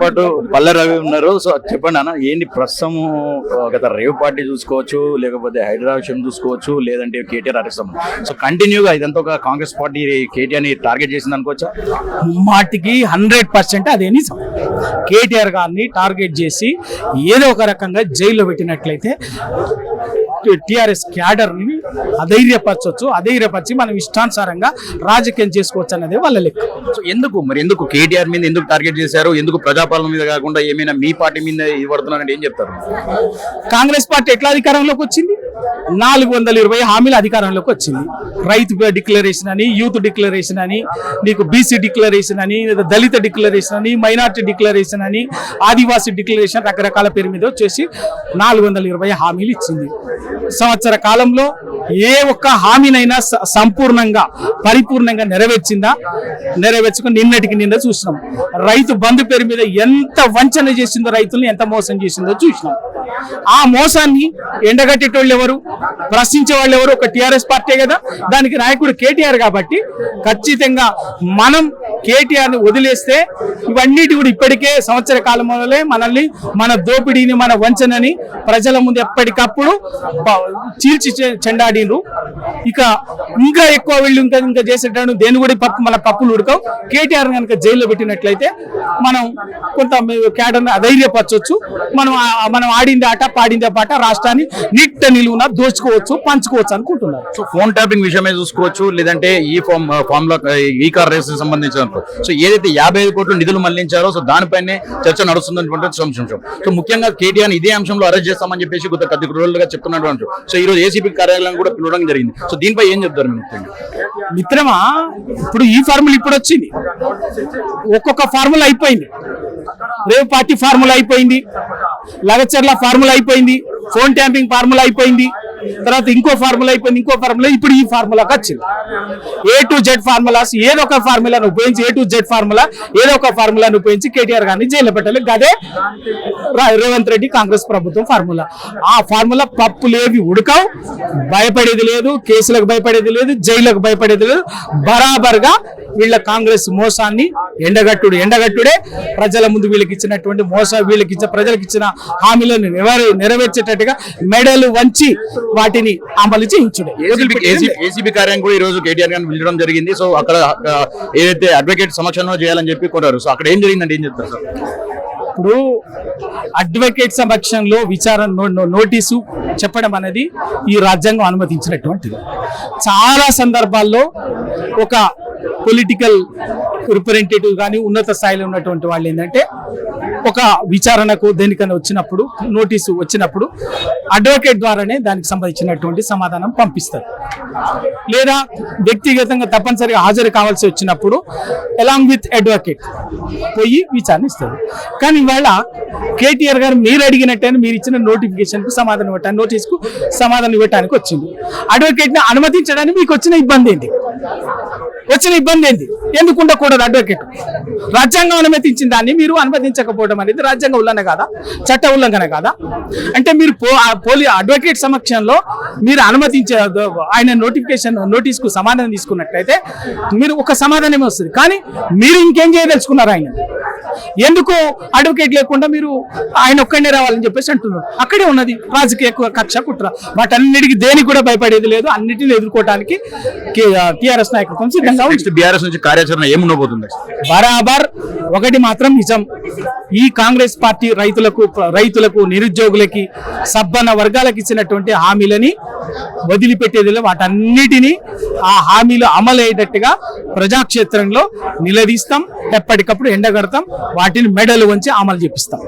పాటు పల్లె రవి ఉన్నారు. సో చెప్పండి అన్న ఏంటి ప్రస్తుతం గత రేవ్ పార్టీ చూసుకోవచ్చు లేకపోతే హైదరాబాద్ చూసుకోవచ్చు లేదంటే కేటీఆర్ అరెస్టం సో కంటిన్యూగా ఇదంతా ఒక కాంగ్రెస్ పార్టీ కేటీఆర్ని టార్గెట్ చేసింది అనుకోవచ్చా? మాటికి హండ్రెడ్ పర్సెంట్ అదే నిజం. కేటీఆర్ గారిని టార్గెట్ చేసి ఏదో ఒక రకంగా జైల్లో పెట్టినట్లయితే టిఆర్ఎస్ క్యాడర్ని అధైర్యపరచవచ్చు అధైర్యపరిచి మనం ఇష్టానుసారంగా రాజకీయం చేసుకోవచ్చు అనేది వాళ్ళ లెక్క. సో ఎందుకు? మరి ఎందుకు కేటీఆర్ మీద ఎందుకు టార్గెట్ చేశారు? ఎందుకు ప్రజాపాలన మీద కాకుండా ఏమైనా మీ పార్టీ మీద ఇది పడుతున్నారంటే ఏం చెప్తారు? కాంగ్రెస్ పార్టీ ఎట్లా అధికారంలోకి వచ్చింది? నాలుగు వందల ఇరవై హామీల అధికారంలోకి వచ్చింది. రైతు డిక్లరేషన్ అని యూత్ డిక్లరేషన్ అని నీకు బీసీ డిక్లరేషన్ అని లేదా దళిత డిక్లరేషన్ అని మైనార్టీ డిక్లరేషన్ అని ఆదివాసీ డిక్లరేషన్ రకరకాల పేరు మీద వచ్చేసి నాలుగు వందల ఇరవై హామీలు ఇచ్చింది. సంవత్సర కాలంలో ఏ ఒక్క హామీనైనా సంపూర్ణంగా పరిపూర్ణంగా నెరవేర్చిందా? నెరవేర్చుకుని నిన్నటికి నిన్న చూసినాం. రైతు బంధు పేరు మీద ఎంత వంచన చేసిందో రైతుల్ని ఎంత మోసం చేసిందో చూసినాం. ఆ మోసాన్ని ఎండగట్టేటోళ్ళు ఎవరు? ప్రశ్నించే వాళ్ళు ఎవరు? ఒక టిఆర్ఎస్ పార్టీ కదా. దానికి నాయకుడు కేటీఆర్ కాబట్టి ఖచ్చితంగా మనం కేటీఆర్ని వదిలేస్తే ఇవన్నిటి కూడా ఇప్పటికే సంవత్సర కాలంలోనే మనల్ని మన దోపిడీని మన వంచనని ప్రజల ముందు ఎప్పటికప్పుడు చీల్చి చె- చెండాడినరు. ఇక ఇంకా ఎక్కువ వీళ్ళు ఇంకా ఇంకా చేసేటప్పుడు దేని కూడా పప్పు మన పప్పులు ఉడకం కేటీఆర్ కనుక జైల్లో పెట్టినట్లయితే మనం కొంత క్యాడర్ని అధైర్యపరచవచ్చు మనం మనం ఆడిందే ఆట పాడిందే పాట రాష్ట్రాన్ని నిట్ట నిలువున దోచుకోవచ్చు పంచుకోవచ్చు అనుకుంటున్నారు. సో ఫోన్ ట్యాపింగ్ విషయమే చూసుకోవచ్చు లేదంటే ఈ ఫామ్ ఫామ్లో ఈ కార్ రేస్ సంబంధించిన సో ఏదైతే యాభై ఐదు కోట్లు నిధులు మళ్ళించారో సో దానిపైనే చర్చ నడుస్తుందన్నటువంటి అంశం సో ముఖ్యంగా కేటీఆర్ ఇదే అంశంలో అరెస్ట్ చేస్తామని చెప్పేసి కొద్ది కొద్ది రోజులుగా చెప్తున్నటువంటి సో ఈ రోజు ఏసీపీ కార్యాలయం కూడా పిలవడం జరిగింది. సో దీనిపై ఏం చెప్తారు ముఖ్యంగా? మిత్రమా ఇప్పుడు ఈ ఫార్ములా ఇప్పుడు వచ్చింది. ఒక్కొక్క ఫార్ములా అయిపోయింది. రేవ్ పార్టీ ఫార్ములా అయిపోయింది. లగచర్ల ఫార్ములా అయిపోయింది. ఫోన్ ట్యాంపింగ్ ఫార్ములా అయిపోయింది. తర్వాత ఇంకో ఫార్ములా అయిపోయింది ఇంకో ఫార్ములా ఇప్పుడు ఈ ఫార్ములాకి వచ్చింది. ఏ టు జెడ్ ఫార్ములాస్ ఏదో ఒక ఫార్ములాను ఉపయోగించి ఏ టు జెడ్ ఫార్ములా ఏదో ఒక ఫార్ములాను ఉపయోగించి కేటీఆర్ గారిని జైలు పెట్టాలి గదే రేవంత్ రెడ్డి కాంగ్రెస్ ప్రభుత్వం ఫార్ములా. ఆ ఫార్ములా పప్పులేవి ఉడకవు భయపడేది లేదు కేసులకు భయపడేది లేదు జైలుకు భయపడేది లేదు. బరాబర్గా వీళ్ళ కాంగ్రెస్ మోసాన్ని ఎండగట్టుడు. ఎండగట్టుడే ప్రజల ముందు వీళ్ళకి ఇచ్చినటువంటి మోస వీళ్ళకి ఇచ్చిన ప్రజలకు ఇచ్చిన హామీలను నెరవే నెరవేర్చేటట్టుగా మెడలు వంచి వాటిని అమలు ఏసీబీ కార్యాలయం కూడా ఈ రోజు కేటీఆర్ గారిని పిలవడం జరిగింది. సో అక్కడ ఏదైతే అడ్వకేట్ సమక్షంలో చేయాలని చెప్పి కోరారు. సో అక్కడ ఏం జరిగిందంటే ఏం చెప్తారు సార్? ఇప్పుడు అడ్వకేట్ సమక్షంలో విచారణ నోటీసు చెప్పడం అనేది ఈ రాజ్యాంగం అనుమతించినటువంటిది. చాలా సందర్భాల్లో ఒక పొలిటికల్ రిప్రజెంటేటివ్ కానీ ఉన్నత స్థాయిలో ఉన్నటువంటి వాళ్ళు ఏంటంటే ఒక విచారణకు దేనికైనా వచ్చినప్పుడు నోటీసు వచ్చినప్పుడు అడ్వకేట్ ద్వారానే దానికి సంబంధించినటువంటి సమాధానం పంపిస్తారు. లేదా వ్యక్తిగతంగా తప్పనిసరిగా హాజరు కావాల్సి వచ్చినప్పుడు ఎలాంగ్ విత్ అడ్వకేట్ పోయి విచారణ ఇస్తారు కానీ ఇవాళ కేటీఆర్ గారు మీరు అడిగినట్టయినా మీరు ఇచ్చిన నోటిఫికేషన్కు సమాధానం ఇవ్వటానికి నోటీస్కు సమాధానం ఇవ్వటానికి వచ్చింది. అడ్వకేట్ని అనుమతించడానికి మీకు వచ్చిన ఇబ్బంది ఏంటి? వచ్చిన ఇబ్బంది ఏంటి ఎందుకు ఉండకూడదు అడ్వకేట్ రాజ్యాంగం అనుమతించిన దాన్ని మీరు అనుమతించకపోవడం అనేది రాజ్యాంగ ఉల్లంఘన కాదా? చట్ట ఉల్లంఘన కాదా? అంటే మీరు పో- పోలీ అడ్వకేట్ సమక్షంలో మీరు అనుమతించే ఆయన నోటిఫికేషన్ నోటీస్కు సమాధానం తీసుకున్నట్లయితే మీరు ఒక సమాధానమే వస్తుంది. కానీ మీరు ఇంకేం చేయదలుచుకున్నారు ఆయన? ఎందుకు అడ్వకేట్ లేకుండా మీరు ఆయన ఒక్కడే రావాలని చెప్పేసి అంటున్నారు? అక్కడే ఉన్నది రాజకీయ కక్ష కుట్ర. వాటన్నిటికీ దేనికి కూడా భయపడేది లేదు. అన్నిటిని ఎదుర్కోవడానికి టిఆర్ఎస్ నాయకత్వం సిద్ధంగా నెక్స్ట్ బీఆర్ఎస్ నుంచి కార్యాచరణ ఏముండబోతుంది బరాబర్ ఒకటి మాత్రం నిజం. ఈ కాంగ్రెస్ పార్టీ రైతులకు రైతులకు నిరుద్యోగులకి సబ్బన్న వర్గాలకు ఇచ్చినటువంటి హామీలని వదిలిపెట్టేది లేదు. వాటన్నిటినీ ఆ హామీలు అమలయ్యేటట్టుగా ప్రజాక్షేత్రంలో నిలదీస్తాం. ఎప్పటికప్పుడు ఎండగడతాం. వాటిని మెడలు వంచి అమలు చేపిస్తాం.